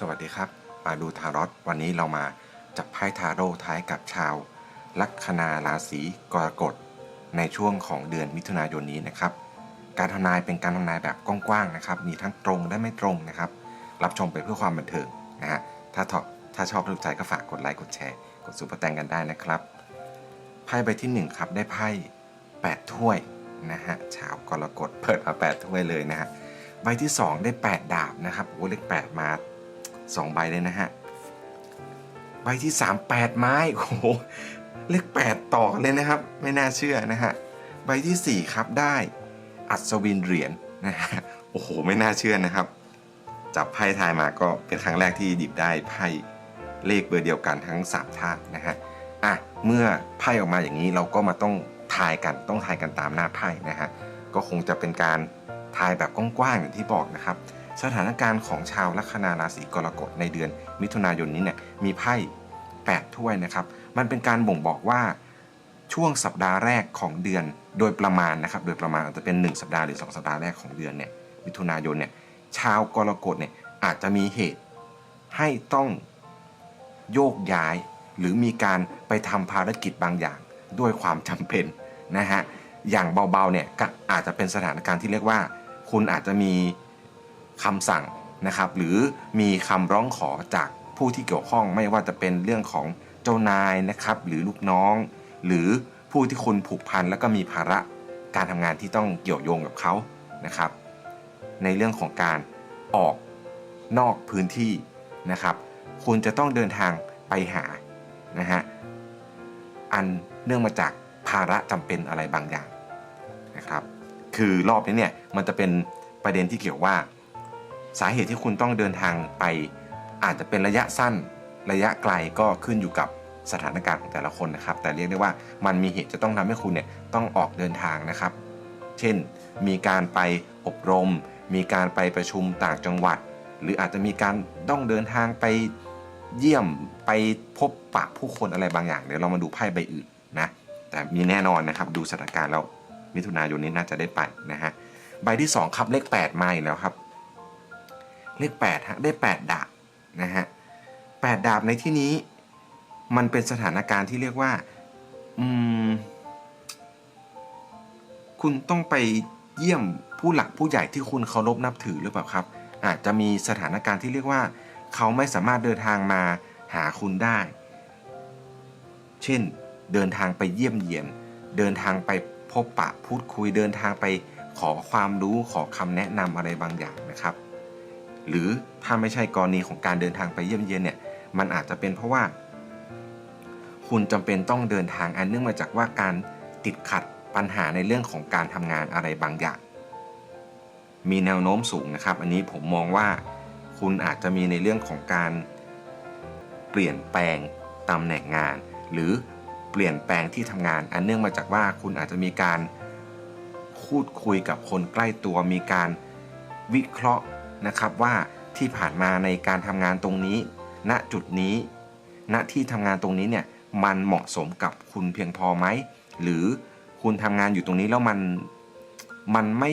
สวัสดีครับ มาดูทารอตวันนี้เรามาจับไพ่ทาโร่ท้ายกับชาว ลัคนาราศีกรกฎในช่วงของเดือนมิถุนายนนี้นะครับ การทำนายเป็นการทำนายแบบกว้างๆนะครับ มีทั้งตรงและไม่ตรงนะครับ รับชมไปเพื่อความบันเทิงนะฮะถ้าถถ้าชอบถูกใจก็ฝากกดไลค์กดแชร์ กดซุปเปอร์แตงกันได้นะครับไพ่ใบที่หนึ่งครับได้ไพ่8ถ้วยนะฮะชาวกรกฎเปิดมา8ถ้วยเลยนะฮะใบที่ 2 ได้ 8 ดาบนะครับโอ้เลข8มา 2 ใบเลยนะฮะ ใบที่ 3 8 ไม้ โอ้โห เลข 8 ต่อกเลยนะครับ ไม่น่าเชื่อนะฮะ ใบทีสี่4 ครับได้อัศวินเหรียญนะฮะ โอ้โห ไม่น่าเชื่อนะครับ จับไพ่ทายมาก็เป็นครั้งแรกที่หยิบได้ไพ่เลขเบอร์เดียวกันทั้ง3ท่านะฮะ อะ เมื่อไพ่ออกมาอย่างนี้เราก็มาต้องทายกัน ต้องทายกันตามหน้าไพ่นะฮะ ก็คงจะเป็นการทายแบบกว้างๆอย่างที่บอกนะครับ สถานการณ์ของชาวลัคนาราศีกรกฎในเดือนมิถุนายนนี้เนี่ยมีไพ่8ถ้วยนะครับ มันเป็นการบ่งบอกว่าช่วงสัปดาห์แรกของเดือนโดยประมาณนะครับ โดยประมาณอาจจะเป็น 1 สัปดาห์หรือ 2 สัปดาห์แรกของเดือนเนี่ยมิถุนายนเนี่ยชาวกรกฎเนี่ยอาจจะมีเหตุให้ต้องโยกย้าย หรือมีการไปทำภารกิจบางอย่างด้วยความจำเป็นนะฮะอย่างเบาๆเนี่ยก็อาจจะเป็นสถานการณ์ที่เรียกว่า คุณอาจจะมี คำสั่งนะครับ หรือมีคำร้องขอจากผู้ที่เกี่ยวข้องไม่ว่าจะเป็นเรื่องของเจ้านายนะครับ หรือลูกน้อง หรือผู้ที่คุณผูกพันแล้วก็มีภาระการทำงานที่ต้องเกี่ยวโยงกับเขานะครับ ในเรื่องของการออกนอกพื้นที่นะครับ คุณจะต้องเดินทางไปหานะฮะอันเนื่องมาจากภาระจำเป็นอะไรบางอย่างนะครับ คือรอบนี้เนี่ยมันจะเป็นประเด็นที่เกี่ยวว่า สาเหตุที่คุณต้องเดินทางไป อาจจะเป็นระยะสั้นระยะไกลก็ขึ้นอยู่กับสถานการณ์ของแต่ละคนนะครับ แต่เรียกได้ว่ามันมีเหตุจะต้องทำให้คุณเนี่ยต้องออกเดินทางนะครับ เช่น มีการไปอบรม มีการไปประชุมต่างจังหวัด หรืออาจจะมีการต้องเดินทางไปเยี่ยมไปพบปะผู้คนอะไรบางอย่าง เดี๋ยวเรามาดูไพ่ใบอื่นนะแต่มีแน่นอนนะครับดูสถานการณ์แล้วมิถุนายนนี้น่าจะได้ไปนะฮะใบที่ 2 ครับเลข 8 มาอีกแล้วครับ เลข8ฮะได้ 8 ดาบนะฮะ8ดาบในที่นี้มันเป็นสถานการณ์ที่เรียกว่าอืมคุณต้องไปเยี่ยมผู้หลักผู้ใหญ่ที่คุณเคารพนับถือหรือเปล่าครับ อาจจะมีสถานการณ์ที่เรียกว่า เขาไม่สามารถเดินทางมาหาคุณได้ เช่น เดินทางไปเยี่ยมเยียน เดินทางไปพบปะพูดคุยเดินทางไปขอความรู้ขอคำแนะนำอะไรบางอย่างนะครับ หรือถ้าไม่ใช่กรณีของการเดินทางไปเยี่ยมเยียนเนี่ยมันอาจจะเป็นเพราะว่า คุณจำเป็นต้องเดินทางอันเนื่องมาจากว่าการติดขัดปัญหาในเรื่องของการทำงานอะไรบางอย่าง มีแนวโน้มสูงนะครับ อันนี้ผมมองว่าคุณอาจจะมีในเรื่องของการเปลี่ยนแปลงตำแหน่งงาน หรือเปลี่ยนแปลงที่ทำงาน อันเนื่องมาจากว่าคุณอาจจะมีการพูดคุยกับคนใกล้ตัวมีการวิเคราะห์ นะครับว่าที่ผ่านมาในการทำงานตรงนี้ ณจุดนี้ ณที่ทำงานตรงนี้เนี่ยมันเหมาะสมกับคุณเพียงพอไหมหรือคุณทำงานอยู่ตรงนี้แล้วมันมันไม่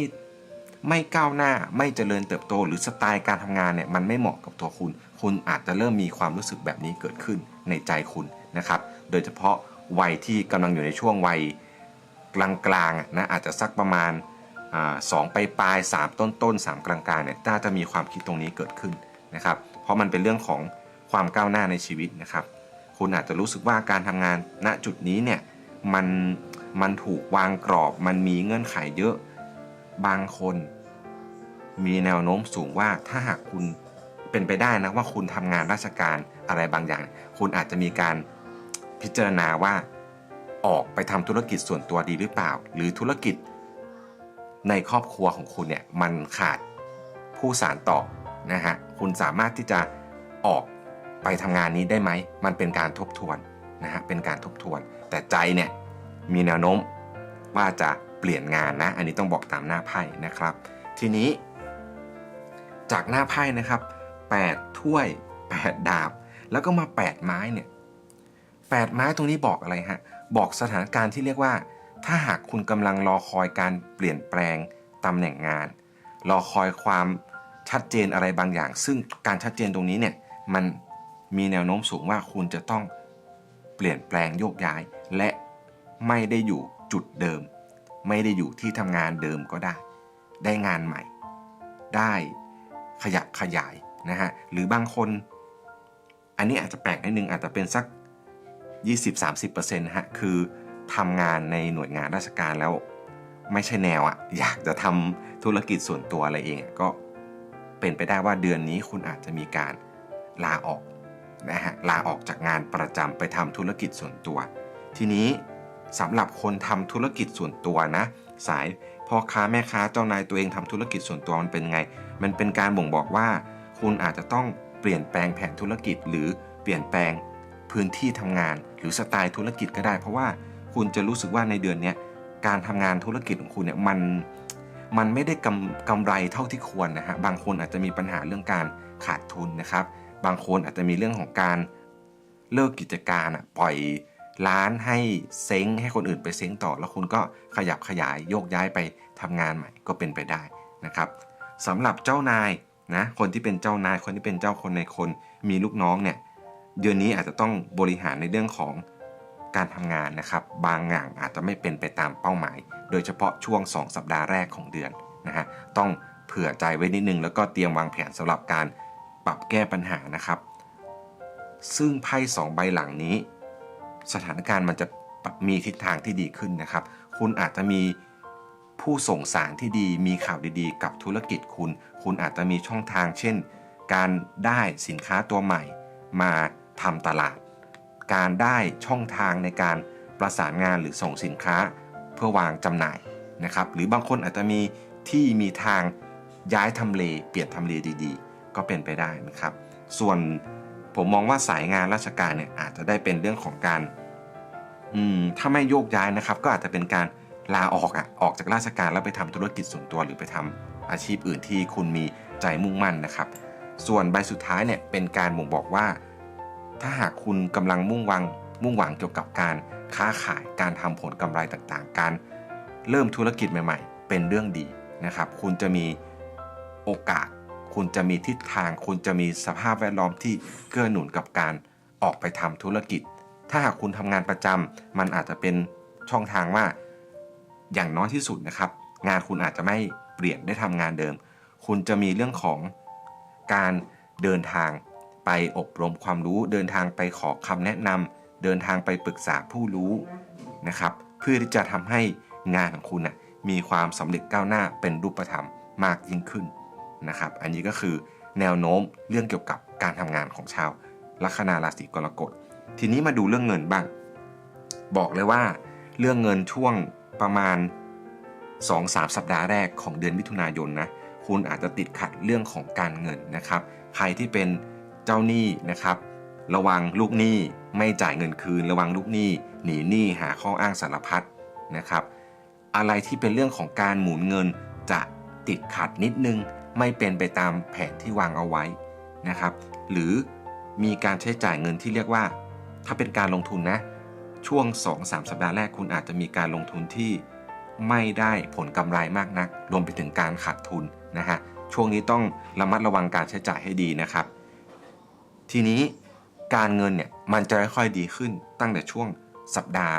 ไม่ก้าวหน้าไม่เจริญเติบโต หรือสไตล์การทำงานเนี่ยมันไม่เหมาะกับตัวคุณ คุณอาจจะเริ่มมีความรู้สึกแบบนี้เกิดขึ้นในใจคุณนะครับ โดยเฉพาะวัยที่กำลังอยู่ในช่วงวัยกลางๆนะอาจจะสักประมาณ สองไปปลายสามต้นต้นสามกลางๆเนี่ยน่าจะมีความคิดตรงนี้เกิดขึ้นนะครับ เพราะมันเป็นเรื่องของความก้าวหน้าในชีวิตนะครับ คุณอาจจะรู้สึกว่าการทำงานณจุดนี้เนี่ยมันมันถูกวางกรอบ มันมีเงื่อนไขเยอะบางคน มีแนวโน้มสูงว่าถ้าหากคุณเป็นไปได้นะว่าคุณทำงานราชการอะไรบางอย่าง คุณอาจจะมีการพิจารณาว่าออกไปทำธุรกิจส่วนตัวดีหรือเปล่า หรือธุรกิจ ในครอบครัวของคุณเนี่ยมันขาดผู้สานต่อนะฮะคุณสามารถที่จะออกไปทำงานนี้ได้ไหม มันเป็นการทบทวนนะฮะเป็นการทบทวน แต่ใจเนี่ยมีแนวโน้มว่าจะเปลี่ยนงานนะ อันนี้ต้องบอกตามหน้าไพ่นะครับ ทีนี้ จากหน้าไพ่นะครับ 8 ถ้วย 8 ดาบ แล้วก็มา 8 ไม้เนี่ย8ไม้ตรงนี้บอกอะไรฮะ บอกสถานการณ์ที่เรียกว่า ถ้าหากคุณกำลังรอคอยการเปลี่ยนแปลงตำแหน่งงาน รอคอยความชัดเจนอะไรบางอย่าง ซึ่งการชัดเจนตรงนี้เนี่ยมันมีแนวโน้มสูงว่าคุณจะต้องเปลี่ยนแปลงโยกย้าย และไม่ได้อยู่จุดเดิม ไม่ได้อยู่ที่ทำงานเดิมก็ได้ ได้งานใหม่ ได้ขยับขยายนะฮะหรือบางคน อันนี้อาจจะแปลกนิดนึงอาจจะเป็นสัก 20-30%นะฮะคือ ทำงานในหน่วยงานราชการแล้วไม่ใช่แนวอะอยากจะทำธุรกิจส่วนตัวอะไรเองก็เป็นไปได้ว่าเดือนนี้คุณอาจจะมีการลาออกนะฮะลาออกจากงานประจำไปทำธุรกิจส่วนตัว ทีนี้สำหรับคนทำธุรกิจส่วนตัวนะ สายพ่อค้าแม่ค้าเจ้านายตัวเองทำธุรกิจส่วนตัวมันเป็นไง มันเป็นการบ่งบอกว่า คุณอาจจะต้องเปลี่ยนแปลงแผนธุรกิจหรือเปลี่ยนแปลงพื้นที่ทำงาน หรือสไตล์ธุรกิจก็ได้ เพราะว่า คุณจะรู้สึกว่าในเดือนนี้การทำงานธุรกิจของคุณเนี่ยมันมันไม่ได้กำกำไรเท่าที่ควรนะฮะบางคนอาจจะมีปัญหาเรื่องการขาดทุนนะครับ บางคนอาจจะมีเรื่องของการเลิกกิจการอะปล่อยร้านให้เซ้งให้คนอื่นไปเซ้งต่อ แล้วคุณก็ขยับขยายโยกย้ายไปทำงานใหม่ก็เป็นไปได้นะครับสำหรับเจ้านายนะคนที่เป็นเจ้านายคนที่เป็นเจ้าคนในคนมีลูกน้องเนี่ยเดือนนี้อาจจะต้องบริหารในเรื่องของ การทำงานนะครับบางอย่างอาจจะไม่เป็นไปตามเป้าหมาย โดยเฉพาะช่วง 2 สัปดาห์แรกของเดือนนะฮะต้องเผื่อใจไว้นิดนึง แล้วก็เตรียมวางแผนสำหรับการปรับแก้ปัญหานะครับ ซึ่งไพ่สองใบหลังนี้ สถานการณ์มันจะมีทิศทางที่ดีขึ้นนะครับ คุณอาจจะมีผู้ส่งสารที่ดีมีข่าวดีๆ กับธุรกิจคุณ คุณอาจจะมีช่องทางเช่น การได้สินค้าตัวใหม่มาทำตลาด การได้ช่องทางในการประสานงานหรือส่งสินค้าเพื่อวางจำหน่ายนะครับ หรือบางคนอาจจะมีที่มีทางย้ายทำเลเปลี่ยนทำเลดีๆ ก็เป็นไปได้นะครับ ส่วนผมมองว่าสายงานราชการเนี่ยอาจจะได้เป็นเรื่องของการอืมถ้าไม่โยกย้ายนะครับ ก็อาจจะเป็นการลาออกอะออกจากราชการแล้วไปทำธุรกิจส่วนตัวหรือไปทำอาชีพอื่นที่คุณมีใจมุ่งมั่นนะครับ ส่วนใบสุดท้ายเนี่ยเป็นการบ่งบอกว่า ถ้าหากคุณกำลังมุ่งหวังมุ่งหวังเกี่ยวกับการค้าขายการทำผลกำไรต่างๆ การเริ่มธุรกิจใหม่ ๆ เป็นเรื่องดีนะครับ คุณจะมีโอกาส คุณจะมีทิศทาง คุณจะมีสภาพแวดล้อมที่เกื้อหนุนกับการออกไปทำธุรกิจ ถ้าหากคุณทำงานประจำมันอาจจะเป็นช่องทางว่า อย่างน้อยที่สุดนะครับ งานคุณอาจจะไม่เปลี่ยนได้ทำงานเดิม คุณจะมีเรื่องของการเดินทาง ไปอบรมความรู้เดินทางไปขอคำแนะนำเดินทางไปปรึกษาผู้รู้นะครับ เพื่อที่จะทำให้งานของคุณนะมีความสำเร็จก้าวหน้าเป็นรูปธรรมมากยิ่งขึ้นนะครับ อันนี้ก็คือแนวโน้มเรื่องเกี่ยวกับการทำงานของชาวลัคนาราศีกรกฎ ทีนี้มาดูเรื่องเงินบ้าง บอกเลยว่าเรื่องเงินช่วงประมาณ 2-3 สัปดาห์แรกของเดือนมิถุนายนนะคุณอาจจะติดขัดเรื่องของการเงินนะครับ ใครที่เป็น เจ้าหนี้นะครับ ระวังลูกหนี้ไม่จ่ายเงินคืน ระวังลูกหนี้หนีหนี้หาข้ออ้างสารพัดนะครับ อะไรที่เป็นเรื่องของการหมุนเงินจะติดขัดนิดนึงไม่เป็นไปตามแผนที่วางเอาไว้นะครับ หรือมีการใช้จ่ายเงินที่เรียกว่า ถ้าเป็นการลงทุนนะ ช่วง 2-3สัปดาห์แรกคุณอาจจะมีการลงทุนที่ไม่ได้ผลกำไรมากนัก รวมไปถึงการขาดทุนนะฮะช่วงนี้ต้องระมัดระวังการใช้จ่ายให้ดีนะครับ ทีนี้การเงินเนี่ยมันจะค่อยๆดีขึ้นตั้งแต่ช่วงสัปดาห์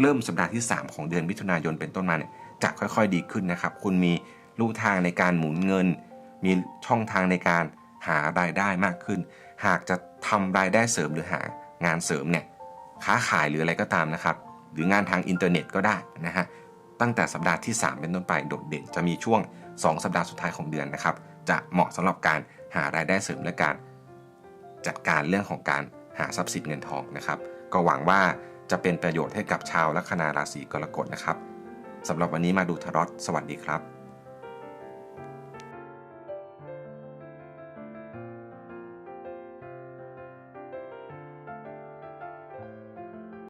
เริ่มสัปดาห์ที่ 3 ของเดือนมิถุนายนเป็นต้นมาเนี่ยจะค่อยๆดีขึ้นนะครับ คุณมีลู่ทางในการหมุนเงิน มีช่องทางในการหารายได้มากขึ้น หากจะทำรายได้เสริมหรือหางานเสริมเนี่ยค้าขายหรืออะไรก็ตามนะครับ หรืองานทางอินเทอร์เน็ตก็ได้นะฮะตั้งแต่สัปดาห์ที่ 3 เป็นต้นไปโดดเด่น จะมีช่วง 2 สัปดาห์สุดท้ายของเดือนนะครับ จะเหมาะสำหรับการหารายได้เสริมและการ จัดการเรื่องของการหาทรัพย์สินเงินทองนะครับ ก็หวังว่าจะเป็นประโยชน์ให้กับชาวลัคนาราศีกรกฎนะครับสำหรับวันนี้มาดูทารอตสวัสดีครับ